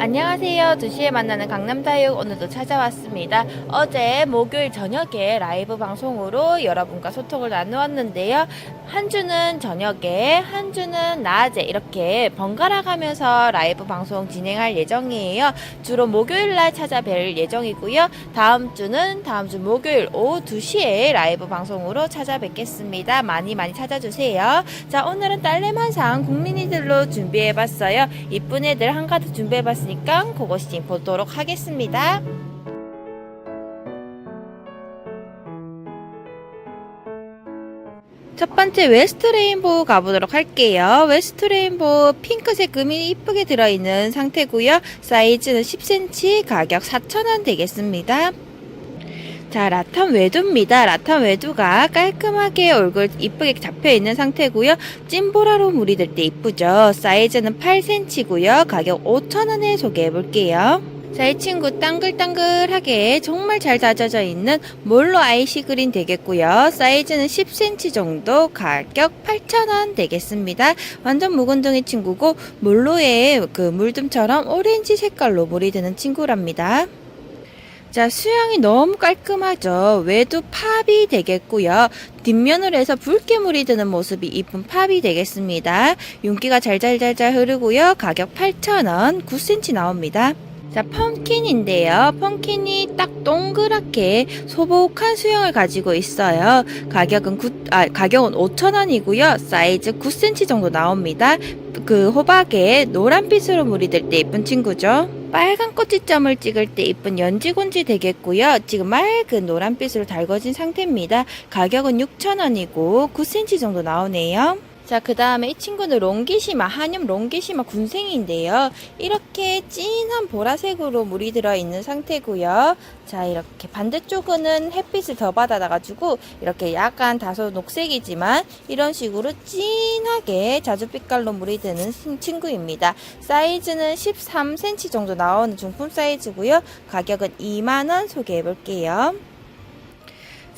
안녕하세요. 2시에 만나는 강남다육 오늘도 찾아왔습니다. 어제 목요일 저녁에 라이브 방송으로 여러분과 소통을 나누었는데요. 한 주는 저녁에, 한 주는 낮에 이렇게 번갈아 가면서 라이브 방송 진행할 예정이에요. 주로 목요일 날 찾아뵐 예정이고요. 다음 주는 다음 주 목요일 오후 2시에 라이브 방송으로 찾아뵙겠습니다. 많이 많이 찾아주세요. 자, 오늘은 딸내만상 국민이들로 준비해봤어요. 이쁜 애들 한가득 준비해봤으니 까 그것이 보도록 하겠습니다. 첫 번째 웨스트 레인보우 가보도록 할게요. 웨스트 레인보우 핑크색 금이 이쁘게 들어있는 상태고요. 사이즈는 10cm, 가격 4,000원 되겠습니다. 자, 라탄 외두입니다. 라탄 외두가 깔끔하게 얼굴 이쁘게 잡혀 있는 상태고요. 찐보라로 물이 들 때 이쁘죠. 사이즈는 8cm고요. 가격 5,000원에 소개해 볼게요. 자, 이 친구 땅글땅글하게 정말 잘 다져져 있는 몰로 아이시 그린 되겠고요. 사이즈는 10cm 정도, 가격 8,000원 되겠습니다. 완전 묵은둥이 친구고 몰로의 그 물듬처럼 오렌지 색깔로 물이 드는 친구랍니다. 자, 수영이 너무 깔끔하죠. 외두 팝이 되겠고요. 뒷면으로 해서 붉게 물이 드는 모습이 이쁜 팝이 되겠습니다. 윤기가 잘잘잘잘 흐르고요. 가격 8,000원, 9cm 나옵니다. 자, 펌킨인데요. 펌킨이 딱 동그랗게 소복한 수영을 가지고 있어요. 가격은 9, 아, 가격은 5,000원이고요. 사이즈 9cm 정도 나옵니다. 그 호박에 노란빛으로 물이 들 때 예쁜 친구죠. 빨간 꼬치점을 찍을 때 이쁜 연지곤지 되겠고요. 지금 맑은 노란빛으로 달궈진 상태입니다. 가격은 6,000원이고 9cm 정도 나오네요. 자, 그 다음에 이 친구는 롱기시마, 한염 롱기시마 군생인데요. 이렇게 진한 보라색으로 물이 들어있는 상태고요. 자, 이렇게 반대쪽은 햇빛을 더 받아가지고 이렇게 약간 다소 녹색이지만 이런 식으로 진하게 자주빛깔로 물이 드는 친구입니다. 사이즈는 13cm 정도 나오는 중품 사이즈고요. 가격은 2만원 소개해 볼게요.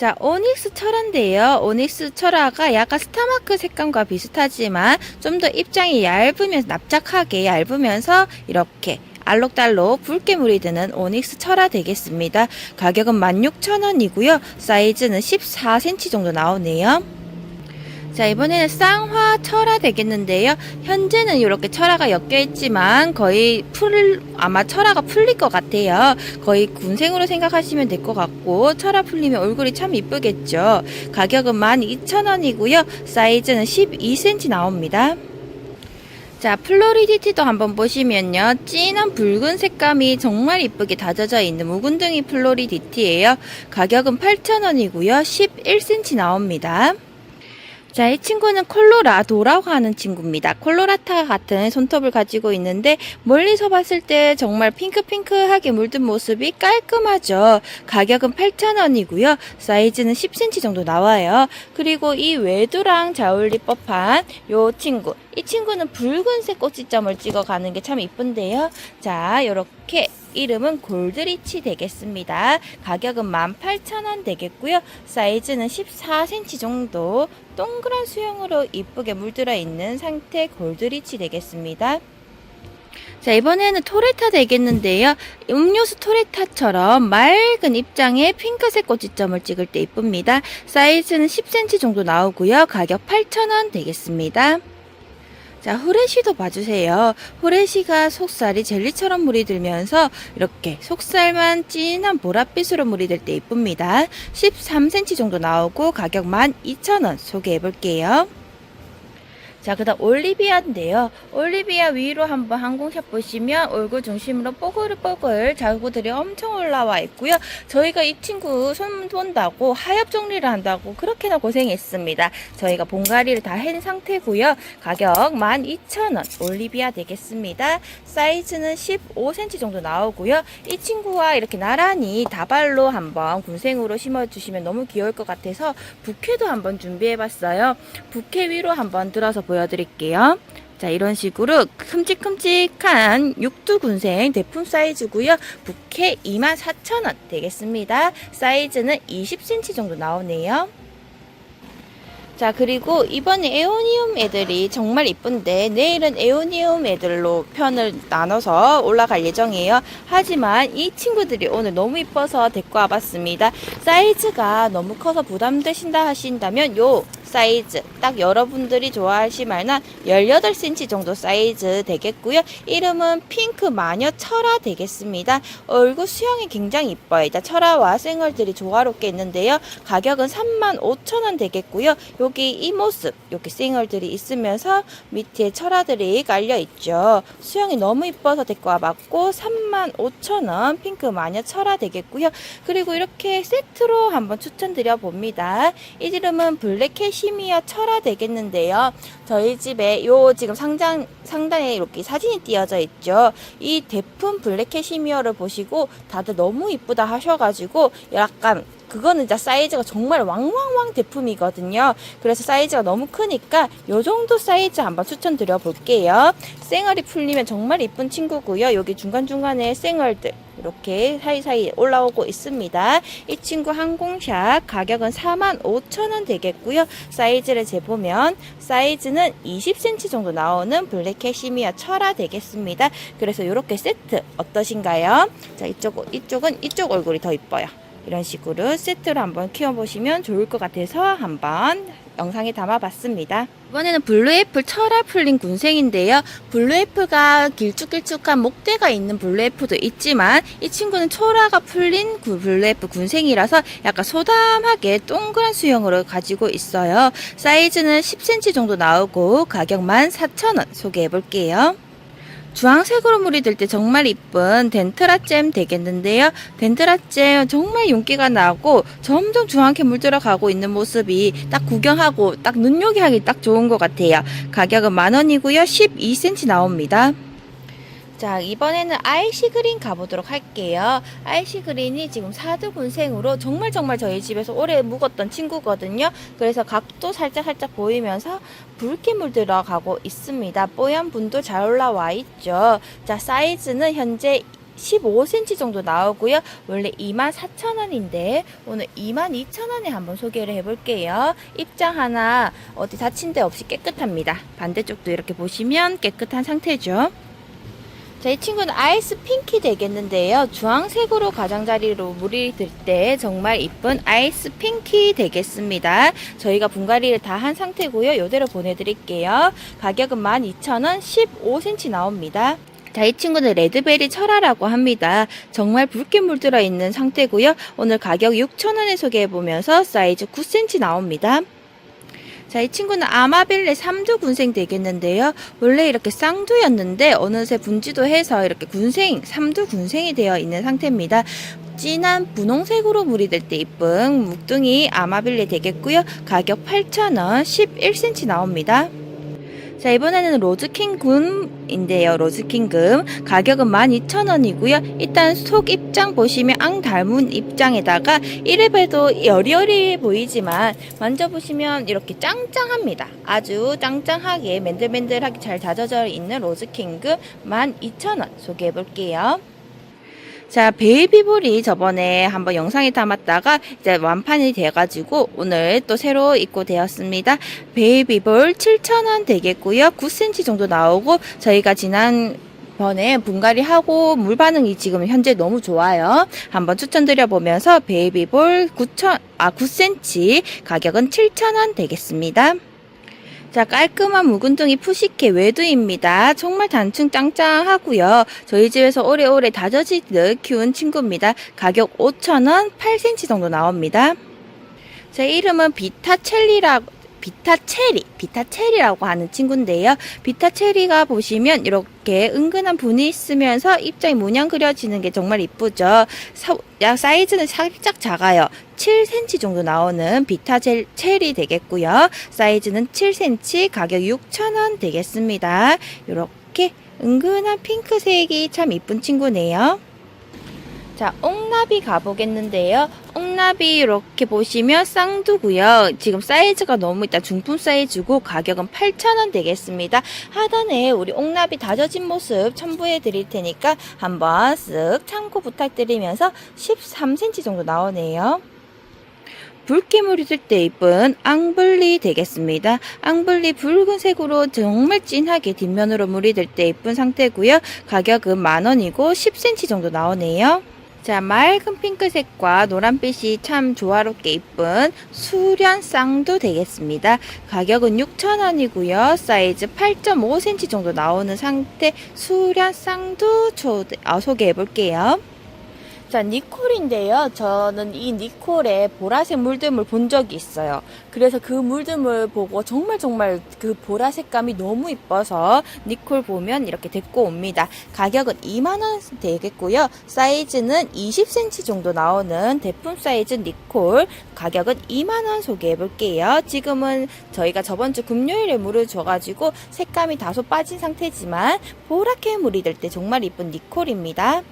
자, 오닉스 철화인데요. 오닉스 철화가 약간 스타마크 색감과 비슷하지만 좀 더 입장이 얇으면서 납작하게 얇으면서 이렇게 알록달록 붉게 물이 드는 오닉스 철화 되겠습니다. 가격은 16,000원이고요. 사이즈는 14cm 정도 나오네요. 자, 이번에는 쌍화 철화 되겠는데요. 현재는 이렇게 철화가 엮여 있지만 거의 풀, 아마 철화가 풀릴 것 같아요. 거의 군생으로 생각하시면 될 것 같고, 철화 풀리면 얼굴이 참 이쁘겠죠. 가격은 12,000원이고요. 사이즈는 12cm 나옵니다. 자, 플로리디티도 한번 보시면요. 진한 붉은 색감이 정말 이쁘게 다져져 있는 묵은둥이 플로리디티예요. 가격은 8,000원이고요. 11cm 나옵니다. 자, 이 친구는 콜로라도라고 하는 친구입니다. 콜로라타 같은 손톱을 가지고 있는데 멀리서 봤을 때 정말 핑크핑크하게 물든 모습이 깔끔하죠. 가격은 8,000원이고요. 사이즈는 10cm 정도 나와요. 그리고 이 외두랑 잘 어울릴 법한 요 친구. 이 친구는 붉은색 꼬치점을 찍어 가는 게 참 이쁜데요. 자, 요렇게 이름은 골드리치 되겠습니다. 가격은 18,000원 되겠고요. 사이즈는 14cm 정도 동그란 수영으로 이쁘게 물들어 있는 상태 골드리치 되겠습니다. 자, 이번에는 토레타 되겠는데요. 음료수 토레타처럼 맑은 입장에 핑크색 꼬치점을 찍을 때 이쁩니다. 사이즈는 10cm 정도 나오고요. 가격 8,000원 되겠습니다. 자, 후레쉬도 봐주세요. 후레쉬가 속살이 젤리처럼 물이 들면서 이렇게 속살만 진한 보랏빛으로 물이 들 때 이쁩니다. 13cm 정도 나오고 가격 12,000원 소개해 볼게요. 자, 그 다음 올리비아인데요. 올리비아 위로 한번 항공샷 보시면 얼굴 중심으로 뽀글뽀글 자구들이 엄청 올라와 있고요. 저희가 이 친구 손 본다고 하엽 정리를 한다고 그렇게나 고생했습니다. 저희가 봉가리를 다 한 상태고요. 가격 12,000원 올리비아 되겠습니다. 사이즈는 15cm 정도 나오고요. 이 친구와 이렇게 나란히 다발로 한번 군생으로 심어주시면 너무 귀여울 것 같아서 부케도 한번 준비해봤어요. 부케 위로 한번 들어서 보여드릴게요. 자, 이런 식으로 큼직큼직한 육두군생 대품 사이즈고요. 부케 24,000원 되겠습니다. 사이즈는 20cm 정도 나오네요. 자, 그리고 이번에 에오니움 애들이 정말 이쁜데 내일은 에오니움 애들로 편을 나눠서 올라갈 예정이에요. 하지만 이 친구들이 오늘 너무 이뻐서 데리고 와봤습니다. 사이즈가 너무 커서 부담되신다 하신다면 요 사이즈 딱 여러분들이 좋아하실 만한 18cm 정도 사이즈 되겠고요. 이름은 핑크 마녀 철화 되겠습니다. 얼굴 수영이 굉장히 이뻐요. 일단 철화와 생얼들이 조화롭게 있는데요. 가격은 35,000원 되겠고요. 여기 이 모습 이렇게 생얼들이 있으면서 밑에 철화들이 깔려 있죠. 수영이 너무 이뻐서 데리고 와봤고 35,000원 핑크 마녀 철화 되겠고요. 그리고 이렇게 세트로 한번 추천드려 봅니다. 이 이름은 블랙 캐시 미어 철화 되겠는데요. 저희 집에 요 지금 상장 상단에 이렇게 사진이 띄어져 있죠. 이 대품 블랙 캐시미어를 보시고 다들 너무 이쁘다 하셔가지고 약간 그거는 진짜 사이즈가 정말 왕왕왕 제품이거든요. 그래서 사이즈가 너무 크니까 요 정도 사이즈 한번 추천드려 볼게요. 쌩얼이 풀리면 정말 이쁜 친구고요. 여기 중간중간에 쌩얼들 이렇게 사이사이 올라오고 있습니다. 이 친구 항공샷 가격은 45,000원 되겠고요. 사이즈를 재보면 사이즈는 20cm 정도 나오는 블랙 캐시미어 철화 되겠습니다. 그래서 이렇게 세트 어떠신가요? 자, 이쪽, 이쪽은 이쪽 얼굴이 더 이뻐요. 이런 식으로 세트로 한번 키워보시면 좋을 것 같아서 한번 영상에 담아봤습니다. 이번에는 블루애플 철화 풀린 군생인데요. 블루애플가 길쭉길쭉한 목대가 있는 블루애플도 있지만 이 친구는 철화가 풀린 구- 블루애플 군생이라서 약간 소담하게 동그란 수영으로 가지고 있어요. 사이즈는 10cm 정도 나오고 가격만 4,000원 소개해 볼게요. 주황색으로 물이 들 때 정말 이쁜 덴트라잼 되겠는데요. 덴트라잼 정말 윤기가 나고 점점 주황게 물들어가고 있는 모습이 딱 구경하고 딱 눈요기 하기 딱 좋은 것 같아요. 가격은 만 원이고요. 12cm 나옵니다. 자, 이번에는 아이시 그린 가보도록 할게요. 아이시 그린이 지금 사두 군생으로 정말 정말 저희 집에서 오래 묵었던 친구거든요. 그래서 각도 살짝 살짝 보이면서 붉게 물들어가고 있습니다. 뽀얀 분도 잘 올라와 있죠. 자, 사이즈는 현재 15cm 정도 나오고요. 원래 24,000원인데 오늘 22,000원에 한번 소개를 해볼게요. 입장 하나 어디 다친 데 없이 깨끗합니다. 반대쪽도 이렇게 보시면 깨끗한 상태죠. 자, 이 친구는 아이스 핑키 되겠는데요. 주황색으로 가장자리로 물이 들 때 정말 이쁜 아이스 핑키 되겠습니다. 저희가 분갈이를 다 한 상태고요. 이대로 보내드릴게요. 가격은 12,000원, 15cm 나옵니다. 자, 이 친구는 레드베리 철화라고 합니다. 정말 붉게 물들어 있는 상태고요. 오늘 가격 6,000원에 소개해보면서 사이즈 9cm 나옵니다. 자, 이 친구는 아마빌레 삼두 군생 되겠는데요. 원래 이렇게 쌍두였는데 어느새 분지도 해서 이렇게 군생, 삼두 군생이 되어 있는 상태입니다. 진한 분홍색으로 물이 될 때 이쁜 묵둥이 아마빌레 되겠고요. 가격 8,000원, 11cm 나옵니다. 자, 이번에는 로즈킹 금인데요. 로즈킹 금. 가격은 12,000원이고요. 일단 속 입장 보시면 앙 닮은 입장에다가 이래봬도 여리여리해 보이지만 만져보시면 이렇게 짱짱합니다. 아주 짱짱하게 맨들맨들하게 잘 다져져 있는 로즈킹 금 12,000원 소개해 볼게요. 자, 베이비볼이 저번에 한번 영상에 담았다가 이제 완판이 돼가지고 오늘 또 새로 입고 되었습니다. 베이비볼 7,000원 되겠고요. 9cm 정도 나오고 저희가 지난 번에 분갈이 하고 물 반응이 지금 현재 너무 좋아요. 한번 추천드려 보면서 베이비볼 9천 아 9cm 가격은 7,000원 되겠습니다. 자, 깔끔한 묵은둥이 푸시케 외두입니다. 정말 단층 짱짱하고요. 저희 집에서 오래오래 다져지듯 키운 친구입니다. 가격 5,000원, 8cm 정도 나옵니다. 제 이름은 비타 첼리라고 비타 체리, 비타 체리라고 하는 친구인데요. 비타 체리가 보시면 이렇게 은근한 분이 있으면서 입장이 문양 그려지는 게 정말 이쁘죠. 사이즈는 살짝 작아요. 7cm 정도 나오는 비타체리 되겠고요. 사이즈는 7cm, 가격 6,000원 되겠습니다. 이렇게 은근한 핑크색이 참 이쁜 친구네요. 자, 옥나비 가보겠는데요. 옥나비 이렇게 보시면 쌍두고요. 지금 사이즈가 너무 일단 중품 사이즈고 가격은 8,000원 되겠습니다. 하단에 우리 옥나비 다져진 모습 첨부해 드릴 테니까 한번 쓱 참고 부탁드리면서 13cm 정도 나오네요. 붉게물이 들때 이쁜 앙블리 되겠습니다. 앙블리 붉은색으로 정말 진하게 뒷면으로 물이 들때 이쁜 상태고요. 가격은 만원이고 10cm 정도 나오네요. 자, 맑은 핑크색과 노란빛이 참 조화롭게 이쁜 수련 쌍두 되겠습니다. 가격은 6,000원이고요. 사이즈 8.5cm 정도 나오는 상태 수련 초, 아, 소개해 볼게요. 자, 니콜인데요. 저는 이 니콜의 보라색 물듬을 본 적이 있어요. 그래서 그 물듬을 보고 정말 정말 그 보라색감이 너무 이뻐서 니콜 보면 이렇게 데리고 옵니다. 가격은 2만원 되겠고요. 사이즈는 20cm 정도 나오는 대품 사이즈 니콜. 가격은 2만원 소개해 볼게요. 지금은 저희가 저번 주 금요일에 물을 줘가지고 색감이 다소 빠진 상태지만 보라게 물이 될 때 정말 이쁜 니콜입니다.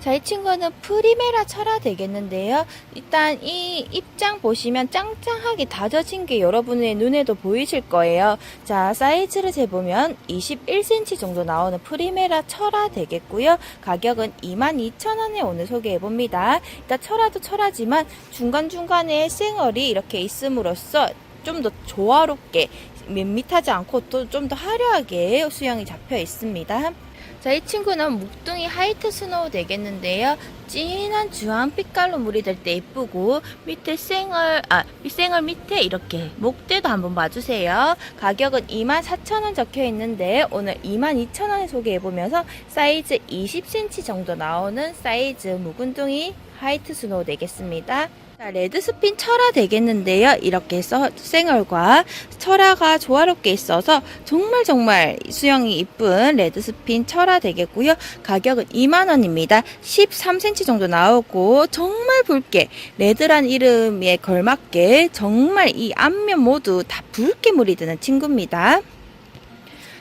자, 이 친구는 프리메라 철화 되겠는데요. 일단 이 입장 보시면 짱짱하게 다져진 게 여러분의 눈에도 보이실 거예요. 자, 사이즈를 재보면 21cm 정도 나오는 프리메라 철화 되겠고요. 가격은 22,000원에 오늘 소개해봅니다. 일단 철화도 철화지만 중간중간에 생얼이 이렇게 있음으로써 좀 더 조화롭게 밋밋하지 않고 또 좀 더 화려하게 수영이 잡혀 있습니다. 자, 이 친구는 묵둥이 하이트 스노우 되겠는데요. 진한 주황 빛깔로 물이 될 때 예쁘고 밑에 생얼 아 생얼 밑에 이렇게 목대도 한번 봐주세요. 가격은 24,000원 적혀 있는데 오늘 22,000원에 소개해 보면서 사이즈 20cm 정도 나오는 사이즈 묵은둥이 하이트 스노우 되겠습니다. 자, 레드 스핀 철화 되겠는데요. 이렇게 해서 생얼과 철화가 조화롭게 있어서 정말 정말 수영이 이쁜 레드 스핀 철화 되겠고요. 가격은 2만원입니다. 13cm 정도 나오고 정말 붉게 레드란 이름에 걸맞게 정말 이 앞면 모두 다 붉게 물이 드는 친구입니다.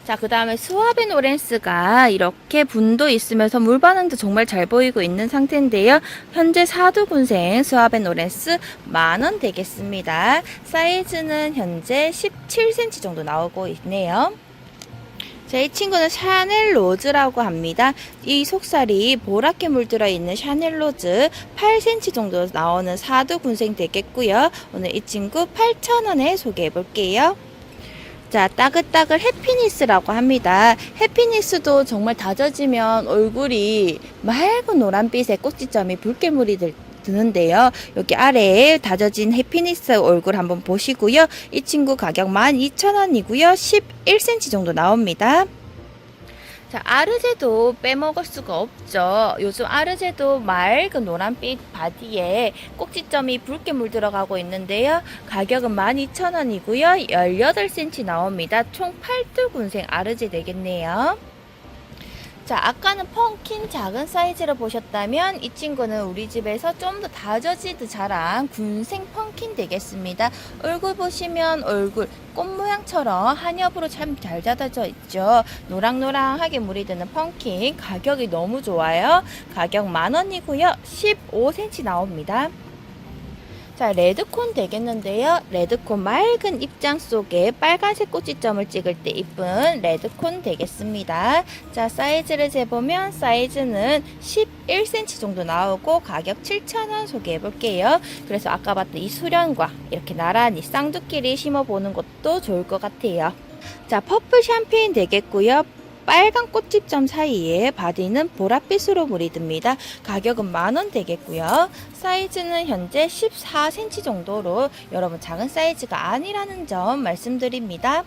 자, 그 다음에 스와벤 오렌스가 이렇게 분도 있으면서 물 반응도 정말 잘 보이고 있는 상태인데요. 현재 사두군생 스와벤 오렌스 만원 되겠습니다. 사이즈는 현재 17cm 정도 나오고 있네요. 자, 이 친구는 샤넬 로즈라고 합니다. 이 속살이 보랗게 물들어 있는 샤넬 로즈 8cm 정도 나오는 사두 군생 되겠고요. 오늘 이 친구 8,000원에 소개해 볼게요. 자, 따글따글 해피니스라고 합니다. 해피니스도 정말 다져지면 얼굴이 맑은 노란빛의 꼭지점이 붉게 물이 들, 드는데요. 여기 아래에 다져진 해피니스 얼굴 한번 보시고요. 이 친구 가격 12,000원이고요. 11cm 정도 나옵니다. 자, 아르제도 빼먹을 수가 없죠. 요즘 아르제도 맑은 노란빛 바디에 꼭지점이 붉게 물들어가고 있는데요. 가격은 12,000원이고요. 18cm 나옵니다. 총 8두 군생 아르제 되겠네요. 자, 아까는 펑킨 작은 사이즈를 보셨다면 이 친구는 우리 집에서 좀 더 다져지듯 자란 군생 펑킨 되겠습니다. 얼굴 보시면 얼굴 꽃 모양처럼 한엽으로 참잘 다져져 있죠. 노랑노랑하게 물이 드는 펑킨 가격이 너무 좋아요. 가격 만원이고요. 15cm 나옵니다. 자, 레드콘 되겠는데요. 레드콘 맑은 입장 속에 빨간색 꼭지점을 찍을 때 이쁜 레드콘 되겠습니다. 자, 사이즈를 재보면 사이즈는 11cm 정도 나오고 가격 7,000원 소개해 볼게요. 그래서 아까 봤던 이 수련과 이렇게 나란히 쌍두끼리 심어 보는 것도 좋을 것 같아요. 자, 퍼플 샴페인 되겠고요. 빨간 꽃집점 사이에 바디는 보랏빛으로 물이 듭니다. 가격은 만원 되겠고요. 사이즈는 현재 14cm 정도로 여러분 작은 사이즈가 아니라는 점 말씀드립니다.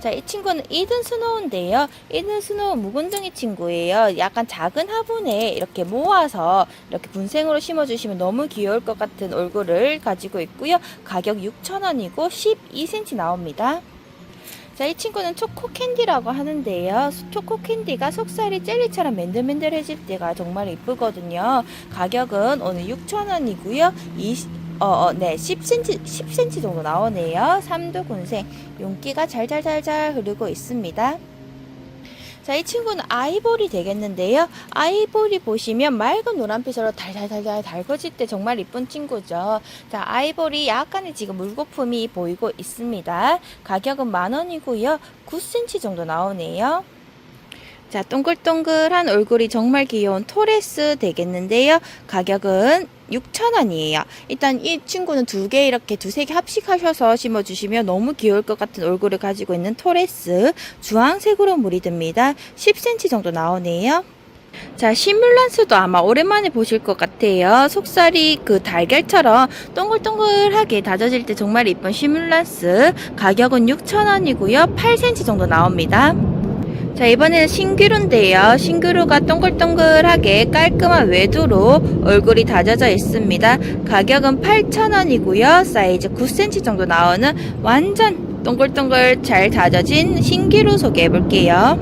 자, 이 친구는 이든 스노우인데요. 이든 스노우 묵은둥이 친구예요. 약간 작은 화분에 이렇게 모아서 이렇게 분생으로 심어주시면 너무 귀여울 것 같은 얼굴을 가지고 있고요. 가격 6,000원이고 12cm 나옵니다. 자, 이 친구는 초코 캔디라고 하는데요. 초코 캔디가 속살이 젤리처럼 맨들맨들해질 때가 정말 이쁘거든요. 가격은 오늘 6,000원이고요. 20, 어, 어, 네, 10cm, 10cm 정도 나오네요. 삼두 군생. 윤기가 잘잘잘잘 흐르고 있습니다. 자, 이 친구는 아이보리 되겠는데요. 아이보리 보시면 맑은 노란빛으로 달달달달 달궈질 때 정말 이쁜 친구죠. 자, 아이보리 약간의 지금 물거품이 보이고 있습니다. 가격은 만 원이고요. 9cm 정도 나오네요. 자, 동글동글한 얼굴이 정말 귀여운 토레스 되겠는데요. 가격은 6,000원이에요. 일단 이 친구는 두 개 이렇게 두세 개 합식하셔서 심어주시면 너무 귀여울 것 같은 얼굴을 가지고 있는 토레스. 주황색으로 물이 듭니다. 10cm 정도 나오네요. 자, 시뮬란스도 아마 오랜만에 보실 것 같아요. 속살이 그 달걀처럼 동글동글하게 다져질 때 정말 이쁜 시뮬란스. 가격은 6,000원이고요. 8cm 정도 나옵니다. 자, 이번에는 신규루인데요. 신규루가 동글동글하게 깔끔한 외두로 얼굴이 다져져 있습니다. 가격은 8,000원이고요. 사이즈 9cm 정도 나오는 완전 동글동글 잘 다져진 신규루 소개해 볼게요.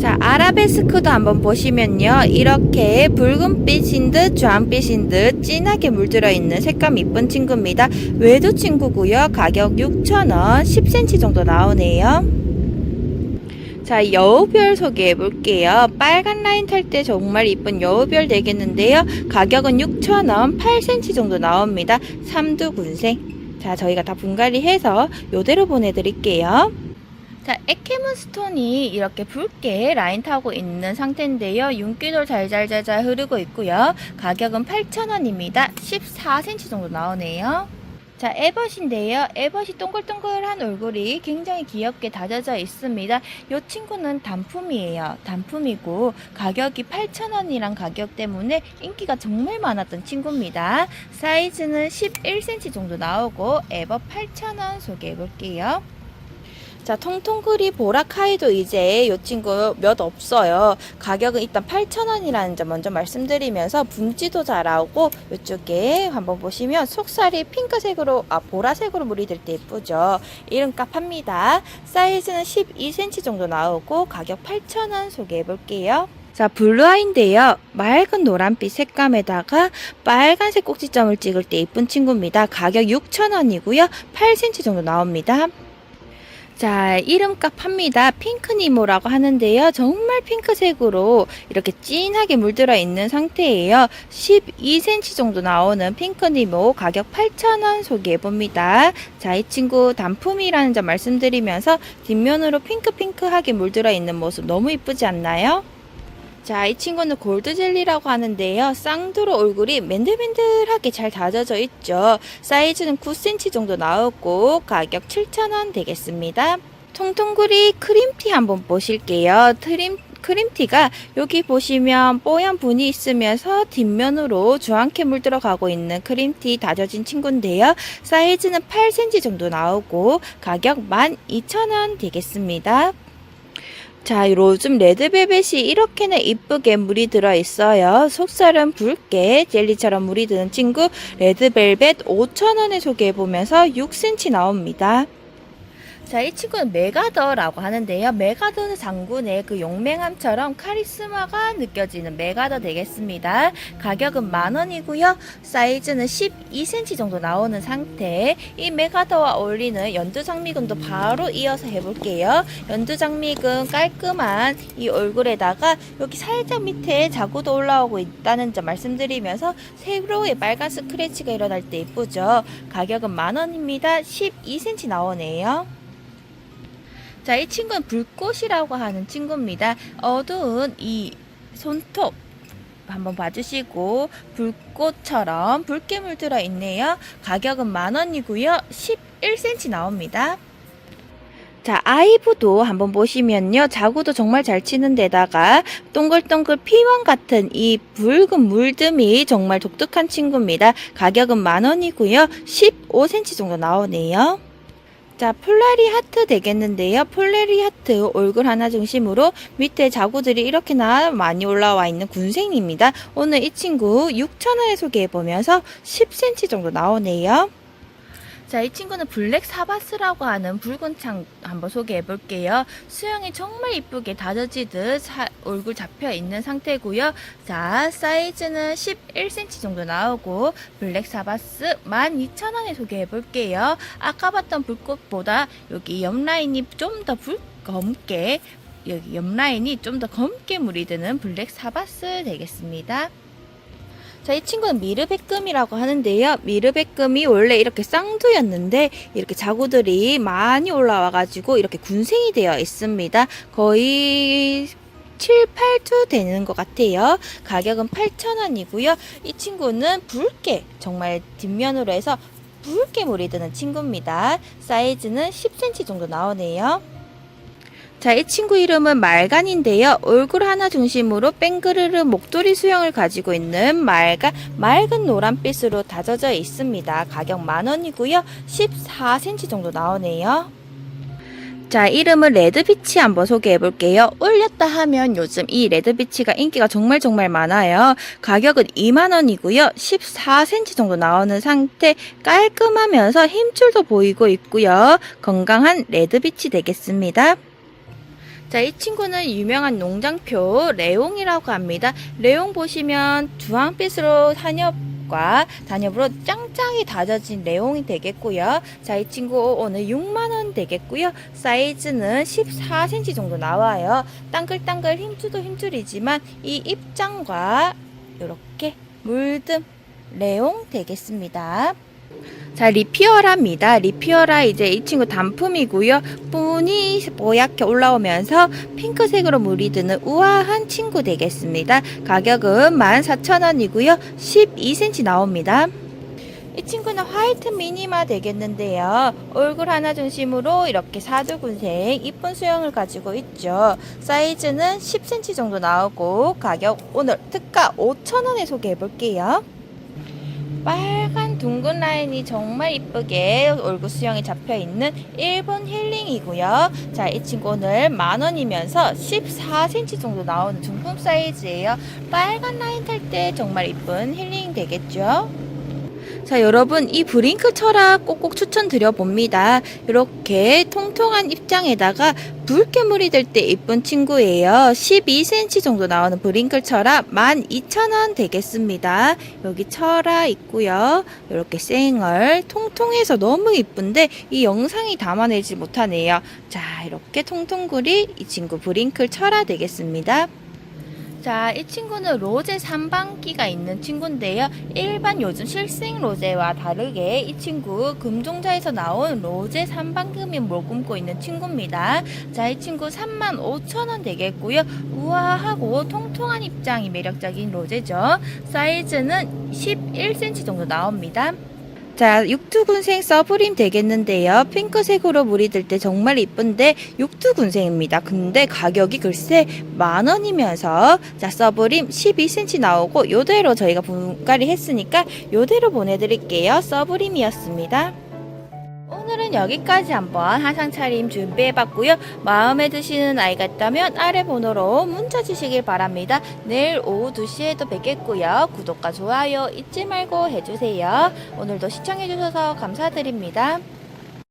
자, 아라베스크도 한번 보시면요. 이렇게 붉은빛인 듯 주황빛인 듯 진하게 물들어 있는 색감 이쁜 친구입니다. 외두 친구고요. 가격 6,000원, 10cm 정도 나오네요. 자, 여우별 소개해 볼게요. 빨간 라인 탈 때 정말 이쁜 여우별 되겠는데요. 가격은 6,000원, 8cm 정도 나옵니다. 삼두 군생. 자, 저희가 다 분갈이 해서 요대로 보내드릴게요. 자, 에케문 스톤이 이렇게 붉게 라인 타고 있는 상태인데요. 윤기도 잘잘잘잘 흐르고 있고요. 가격은 8,000원입니다. 14cm 정도 나오네요. 자, 에벗인데요. 에벗이 동글동글한 얼굴이 굉장히 귀엽게 다져져 있습니다. 이 친구는 단품이에요. 단품이고 가격이 8,000원이란 가격 때문에 인기가 정말 많았던 친구입니다. 사이즈는 11cm 정도 나오고 에벗 8,000원 소개해 볼게요. 자, 통통그리 보라카이도 이제 이 친구 몇 없어요. 가격은 일단 8,000원이라는 점 먼저 말씀드리면서 분지도 잘하고 이쪽에 한번 보시면 속살이 핑크색으로 아 보라색으로 물이 들때 예쁘죠. 이름값 합니다. 사이즈는 12cm 정도 나오고 가격 8,000원 소개해 볼게요. 자, 블루아인데요. 맑은 노란빛 색감에다가 빨간색 꼭지점을 찍을 때 예쁜 친구입니다. 가격 6,000원이고요. 8cm 정도 나옵니다. 자, 이름값 합니다. 핑크니모라고 하는데요. 정말 핑크색으로 이렇게 진하게 물들어 있는 상태예요. 12cm 정도 나오는 핑크니모 가격 8,000원 소개해 봅니다. 자, 이 친구 단품이라는 점 말씀드리면서 뒷면으로 핑크핑크하게 물들어 있는 모습 너무 이쁘지 않나요? 자, 이 친구는 골드젤리라고 하는데요. 쌍두로 얼굴이 맨들맨들하게 잘 다져져 있죠. 사이즈는 9cm 정도 나오고 가격 7,000원 되겠습니다. 통통구리 크림티 한번 보실게요. 트림 크림티가 여기 보시면 뽀얀 분이 있으면서 뒷면으로 주황게 물들어 가고 있는 크림티 다져진 친구인데요. 사이즈는 8cm 정도 나오고 가격 12,000원 되겠습니다. 자, 요즘 레드벨벳이 이렇게나 이쁘게 물이 들어 있어요. 속살은 붉게 젤리처럼 물이 드는 친구 레드벨벳 5,000원에 소개해 보면서 6cm 나옵니다. 자, 이 친구는 메가더라고 하는데요. 메가더 장군의 그 용맹함처럼 카리스마가 느껴지는 메가더 되겠습니다. 가격은 만 원이고요. 사이즈는 12cm 정도 나오는 상태. 이 메가더와 어울리는 연두 장미금도 바로 이어서 해볼게요. 연두 장미금 깔끔한 이 얼굴에다가 여기 살짝 밑에 자구도 올라오고 있다는 점 말씀드리면서 세로의 빨간 스크래치가 일어날 때 예쁘죠. 가격은 만 원입니다. 12cm 나오네요. 자, 이 친구는 불꽃이라고 하는 친구입니다. 어두운 이 손톱 한번 봐주시고 불꽃처럼 붉게 물 들어 있네요. 가격은 만 원이고요. 11cm 나옵니다. 자, 아이브도 한번 보시면요. 자구도 정말 잘 치는 데다가 동글동글 피망 같은 이 붉은 물듬이 정말 독특한 친구입니다. 가격은 만 원이고요. 15cm 정도 나오네요. 자, 폴라리 하트 되겠는데요. 폴라리 하트 얼굴 하나 중심으로 밑에 자구들이 이렇게나 많이 올라와 있는 군생입니다. 오늘 이 친구 6,000원에 소개해보면서 10cm 정도 나오네요. 자, 이 친구는 블랙 사바스라고 하는 붉은 창 한번 소개해 볼게요. 수영이 정말 이쁘게 다져지듯 사- 얼굴 잡혀 있는 상태고요. 자, 사이즈는 11cm 정도 나오고 블랙 사바스 12,000원에 소개해 볼게요. 아까 봤던 불꽃보다 여기 옆 라인이 좀더 검게 여기 옆 라인이 좀 더 검게 물이 드는 블랙 사바스 되겠습니다. 자, 이 친구는 미르백금이라고 하는데요. 미르백금이 원래 이렇게 쌍두였는데 이렇게 자구들이 많이 올라와가지고 이렇게 군생이 되어 있습니다. 거의 7, 8두 되는 것 같아요. 가격은 8,000원이고요. 이 친구는 붉게 정말 뒷면으로 해서 붉게 물이 드는 친구입니다. 사이즈는 10cm 정도 나오네요. 자, 이 친구 이름은 말간인데요. 얼굴 하나 중심으로 뺑그르르 목도리 수영을 가지고 있는 말간, 맑은 노란빛으로 다져져 있습니다. 가격 만원이고요. 14cm 정도 나오네요. 자, 이름은 레드비치 한번 소개해 볼게요. 올렸다 하면 요즘 이 레드비치가 인기가 정말 정말 많아요. 가격은 2만원이고요. 14cm 정도 나오는 상태 깔끔하면서 힘줄도 보이고 있고요. 건강한 레드비치 되겠습니다. 자, 이 친구는 유명한 농장표 레옹이라고 합니다. 레옹 보시면 주황빛으로 단엽과 단엽으로 짱짱이 다져진 레옹이 되겠고요. 자, 이 친구 오늘 6만원 되겠고요. 사이즈는 14cm 정도 나와요. 땅글땅글 힘줄도 힘줄이지만 이 입장과 이렇게 물듬 레옹 되겠습니다. 자, 리피어라입니다. 리피어라 이제 이 친구 단품이고요. 뿌니 뽀얗게 올라오면서 핑크색으로 물이 드는 우아한 친구 되겠습니다. 가격은 14,000원이고요. 12cm 나옵니다. 이 친구는 화이트 미니마 되겠는데요. 얼굴 하나 중심으로 이렇게 사두군생 이쁜 수영을 가지고 있죠. 사이즈는 10cm 정도 나오고 가격 오늘 특가 5,000원에 소개해 볼게요. 빨간 둥근 라인이 정말 이쁘게 얼굴 수영이 잡혀 있는 일본 힐링이고요. 자, 이 친구 오늘 만 원이면서 14cm 정도 나오는 중품 사이즈예요. 빨간 라인 탈 때 정말 이쁜 힐링 되겠죠? 자, 여러분, 이 브링크 철학 꼭꼭 추천드려 봅니다. 이렇게 통통한 입장에다가 붉게 물이 될 때 이쁜 친구예요. 12cm 정도 나오는 브링클 철학 12,000원 되겠습니다. 여기 철학 있고요. 이렇게 생얼 통통해서 너무 이쁜데 이 영상이 담아내지 못하네요. 자, 이렇게 통통굴이 이 친구 브링클 철학 되겠습니다. 자, 이 친구는 로제 3반기가 있는 친구인데요. 일반 요즘 실생 로제와 다르게 이 친구 금종자에서 나온 로제 3반금이 머금고 있는 친구입니다. 자, 이 친구 35,000원 되겠고요. 우아하고 통통한 입장이 매력적인 로제죠. 사이즈는 11cm 정도 나옵니다. 자, 육두군생 서브림 되겠는데요. 핑크색으로 물이 들 때 정말 이쁜데 육두군생입니다. 근데 가격이 글쎄 만 원이면서 자 서브림 12cm 나오고 요대로 저희가 분갈이 했으니까 요대로 보내드릴게요. 서브림이었습니다. 오늘은 여기까지 한번 한상 차림 준비해봤고요. 마음에 드시는 아이가 있다면 아래 번호로 문자 주시길 바랍니다. 내일 오후 2시에 또 뵙겠고요. 구독과 좋아요 잊지 말고 해주세요. 오늘도 시청해주셔서 감사드립니다.